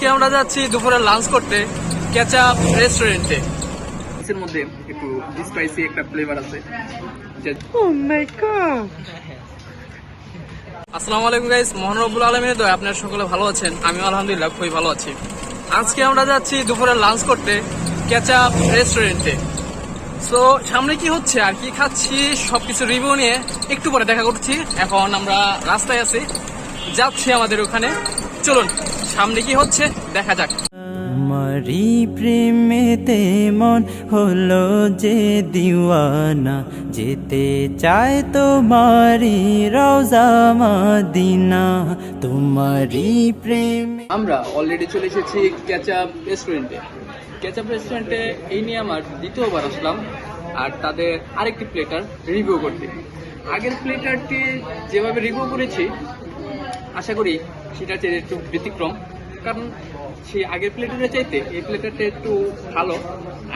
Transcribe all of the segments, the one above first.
আজকে আমরা যাচ্ছি দুপুরে লাঞ্চ করতে কেচাপ রেস্টুরেন্টে এর মধ্যে একটু স্পাইসি একটা ফ্লেভার আছে। Oh! আসসালামু আলাইকুম গাইস মোহানরবুল আলমিনের দয় আপনার সকলে ভালো আছেন? আমিও আলহামদুলিল্লাহ খুবই ভালো আছি। আজকে আমরা যাচ্ছি দুপুরে লাঞ্চ করতে রেস্টুরেন্টে সো সামনে কি হচ্ছে আর কি খাচ্ছি সবকিছু রিভিউ নিয়ে একটু পরে দেখা করছি। এখন আমরা রাস্তায় আছি। যাচ্ছি আমাদের ওখানে। চলুন সামনে কি হচ্ছে দেখা যাক। তোমারই প্রেমেতে মন হলো যে দিওয়ানা যেতে চায় তোমারই রওজা মাদিনা। তোমারই প্রেম আমরা অলরেডি চলে এসেছি ক্যাচআপ রেস্টুরেন্টে ক্যাচআপ রেস্টুরেন্টে এই নিয়ে আমার দ্বিতীয়বার আসলাম আর তাদের আরেকটি প্লেটার রিভিউ করতে। আগের প্লেটারটি যেভাবে রিভিউ করেছি আশা করি সেটা চেয়ে একটু ব্যতিক্রম। কারণ সেই আগের প্লেটারের চাইতে এই প্লেটারটা একটু ভালো।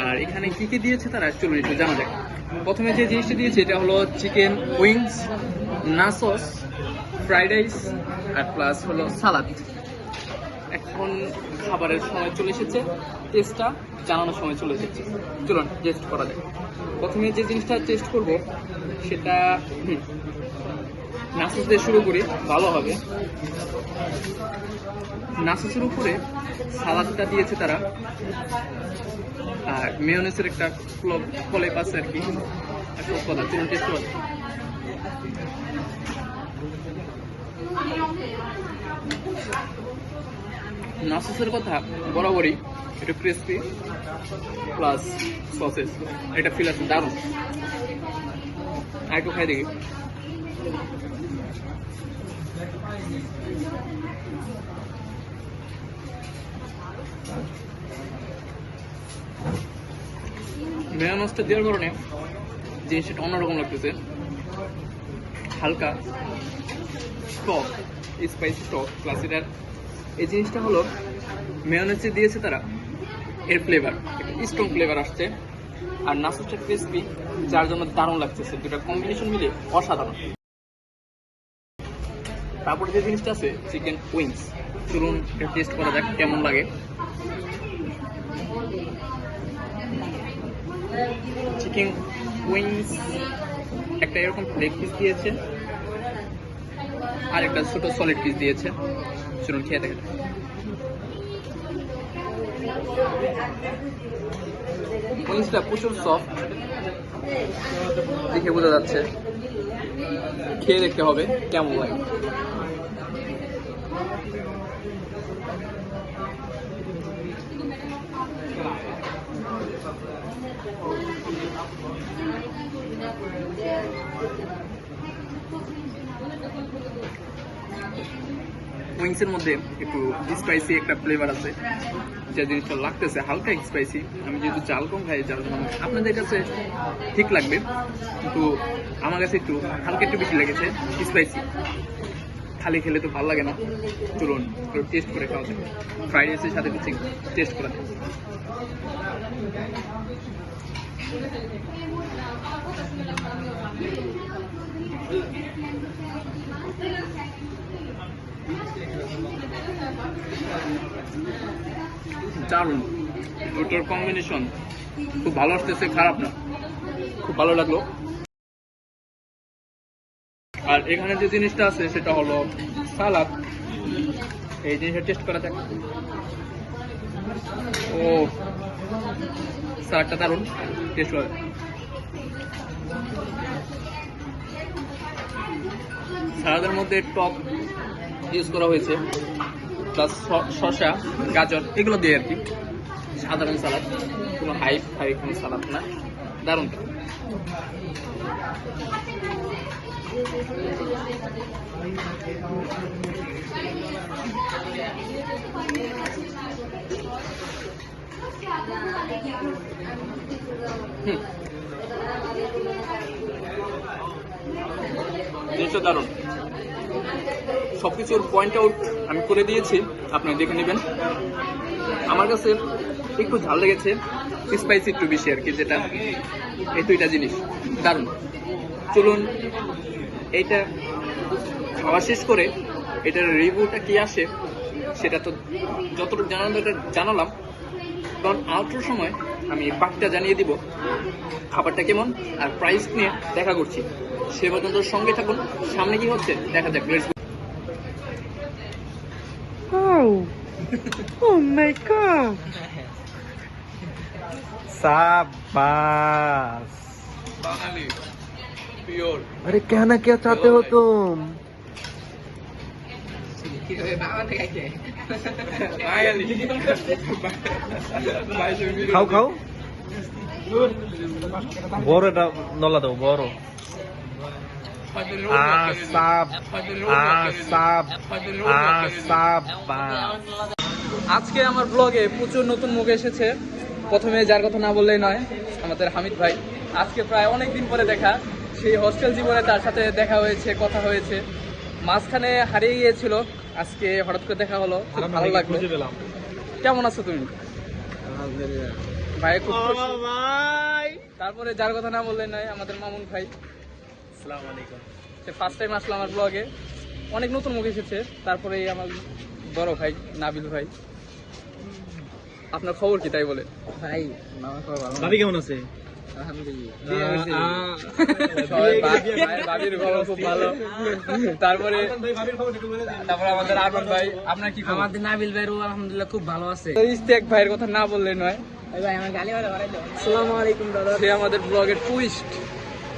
আর এখানে কী কী দিয়েছে তারা চলুন একটু জানা যাক। প্রথমে যে জিনিসটা দিয়েছে, এটা হলো চিকেন উইংস নাসস ফ্রাইড রাইস, আর প্লাস হলো সালাদ। এখন খাবারের সময় চলে এসেছে। টেস্টটা জানানোর সময় চলে এসেছে। চলুন টেস্ট করা যায় প্রথমে যে জিনিসটা টেস্ট করব, সেটা নাসুস দিয়ে শুরু করি, ভালো হবে। নাসুসের উপরে সালাদটা দিয়েছে তারা। আর মেয়নেসের একটা ফলেপ আছে আর কি। একটা কথা টেস্ট কথা বরাবরই একটু ক্রিস্পি প্লাস সসেস এটা ফিল আছে দারুণ। আর একটু খাই দেখি। মেয়নসটা দেওয়ার কারণে জিনিসটা অন্যরকম লাগতেছে। হালকা টক স্পাইসি টক প্লাস এটার এই জিনিসটা হলো মেয়নেসে দিয়েছে তারা, এর ফ্লেভার স্ট্রং ফ্লেভার আসছে। আর নাসুসটা ক্রিসপি যার জন্য দারুণ লাগতেছে। দুটা কম্বিনেশন মিলে অসাধারণ। তারপরে যে জিনিসটা আছে চিকেন উইংস চলুন টেস্ট করা যাক কেমন লাগে। চিকেন উইংস একটা এরকম লেগ পিস দিয়েছে, আর একটা ছোট সলিড পিস দিয়েছে। চলুন খেয়ে দেখেন উইংসটা প্রচুর সফট দেখে বোঝা যাচ্ছে। খেয়ে দেখতে হবে কেমন লাগে। উইংসের মধ্যে একটু স্পাইসি একটা ফ্লেভার আছে, যে জিনিসটা লাগতেছে, হালকা স্পাইসি আমি যেহেতু চাল কম খাই যার জন্য আপনাদের কাছে ঠিক লাগবে, কিন্তু আমার কাছে একটু, হালকা একটু বেশি লেগেছে স্পাইসি খালি খেলে তো ভালো লাগে না। চলুন টেস্ট করে খাওয়া যাবে ফ্রাইড রাইসের সাথে কিছু টেস্ট করা। দারুণ। দুটোর কম্বিনেশন খুব ভালো আসতেছে, খারাপ না। খুব ভালো লাগল। আর এখানে যে জিনিসটা আছে, সেটা হলো সালাদ। এই জিনিসটা টেস্ট করা যাক। ও, সালাদটা দারুণ। টেস্ট করা। সালাদের মধ্যে টক ইউজ করা হয়েছে প্লাস শসা, গাজর, এগুলো দিয়ে আর কি। সাধারণ সালাদ। কোনো হাই হাই কোনো সালাদ না। দারুণ। জিনিসটা দারুণ। সবকিছুর পয়েন্ট আউট আমি করে দিয়েছি আপনি দেখে নেবেন। আমার কাছে একটু ঝাল লেগেছে স্পাইসি একটু বেশি আর কি যেটা, এই দুইটা জিনিস। দারুণ। চলুন এইটা খাওয়া শেষ করে এটার রিভিউটা কি আসে সেটা তো যতটুকু জানানো দরকার জানালাম। কারণ আউটের সময় আমি বাকিটা জানিয়ে দিব। খাবারটা কেমন আর প্রাইস নিয়ে দেখা করছি। সে পর্যন্ত সঙ্গে থাকুন। সামনে কি হচ্ছে? দেখা যাক। Go. Oh, oh my god. সাবাস বাঙালি। পিওর अरे कहना क्या चाहते हो तुम বাঙালি খাও খাও বড় এটা নলা দাও বড় আসাব আসাব আসাব আজকে আমার ব্লগে প্রচুর নতুন মুখ এসেছে প্রথমে যার কথা না বললেই নয় আমাদের হামিদ ভাই আজকে প্রায় অনেক দিন পরে দেখা সেই হোস্টেল জীবনে তার সাথে দেখা হয়েছে কথা হয়েছে। মাঝখানে হারিয়ে গিয়েছিল আজকে হঠাৎ করে দেখা হলো। ভালো লাগল। কেমন আছো তুমি? ভাই। তারপরে যার কথা না বললেই নয় আমাদের মামুন ভাই। আসসালামু আলাইকুম। সে ফার্স্ট টাইম আসলো আমার ব্লগে অনেক নতুন মুখ এসেছে। তারপরে আমার বড় ভাই নাবিল ভাই। আপনার খবর কি তাই বলে? ভাই মামা খবর ভালো। ভাবি কেমন আছে?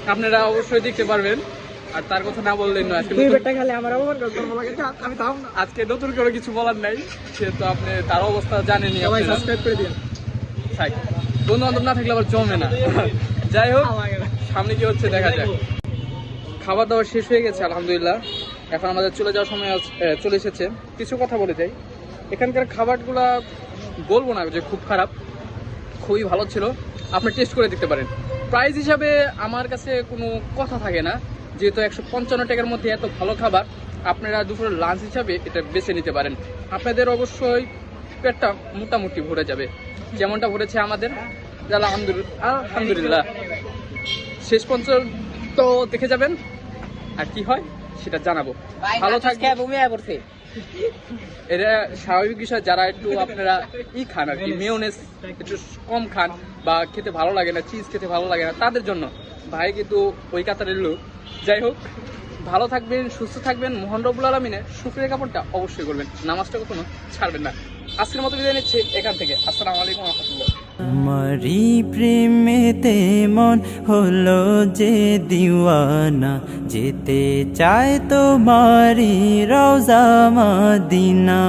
আপনার অবশ্যই দেখতে পারবেন আর তার কথা না বললেন আজকে নতুন- করে কিছু বলার নাই সে তো আপনি তার অবস্থা জানেনি করে দিন বন্ধু বান্ধব না থাকলে আবার জমে না। যাই হোক সামনে কি হচ্ছে দেখা যাক। খাবার দাবার শেষ হয়ে গেছে আলহামদুলিল্লাহ। এখন আমাদের চলে যাওয়ার সময় চলে এসেছে। কিছু কথা বলে যাই। এখানকার খাবারগুলা বলব না যে খুব খারাপ খুবই ভালো ছিল। আপনি টেস্ট করে দেখতে পারেন। প্রাইস হিসাবে আমার কাছে কোনো কথা থাকে না। যেহেতু একশো পঞ্চান্ন টাকার মধ্যে এত ভালো খাবার আপনারা দুপুরের লাঞ্চ হিসাবে এটা বেছে নিতে পারেন। আপনাদের অবশ্যই পেটটা মোটামুটি ভরে যাবে। যেমনটা ভরেছে আমাদের। আলহামদুলিল্লাহ। শেষ পর্যন্ত দেখে যাবেন। আর কি হয় সেটা জানাব। ভালো থাকবে এটা স্বাভাবিক বিষয় যারা একটু আপনারা ই খান আর কি মেয়োনেস একটু কম খান বা খেতে ভালো লাগে না চিজ খেতে ভালো লাগে না তাদের জন্য। ভাই কিন্তু ওই কাতারের লোক যাই হোক ভালো থাকবেন সুস্থ থাকবেন। মোহন রবুল আলমিনের শুক্রের কাপড়টা অবশ্যই করবেন। নামাজটা কখনো ছাড়বেন না। আজকের মতো বিদায় নিচ্ছি এখান থেকে। আসসালামু আলাইকুম রহমতুল্লাহ। আমারি প্রেমেতে মন হলো যে দিওয়ানা, যেতে চায় তোমারি রওজা মাদিনা।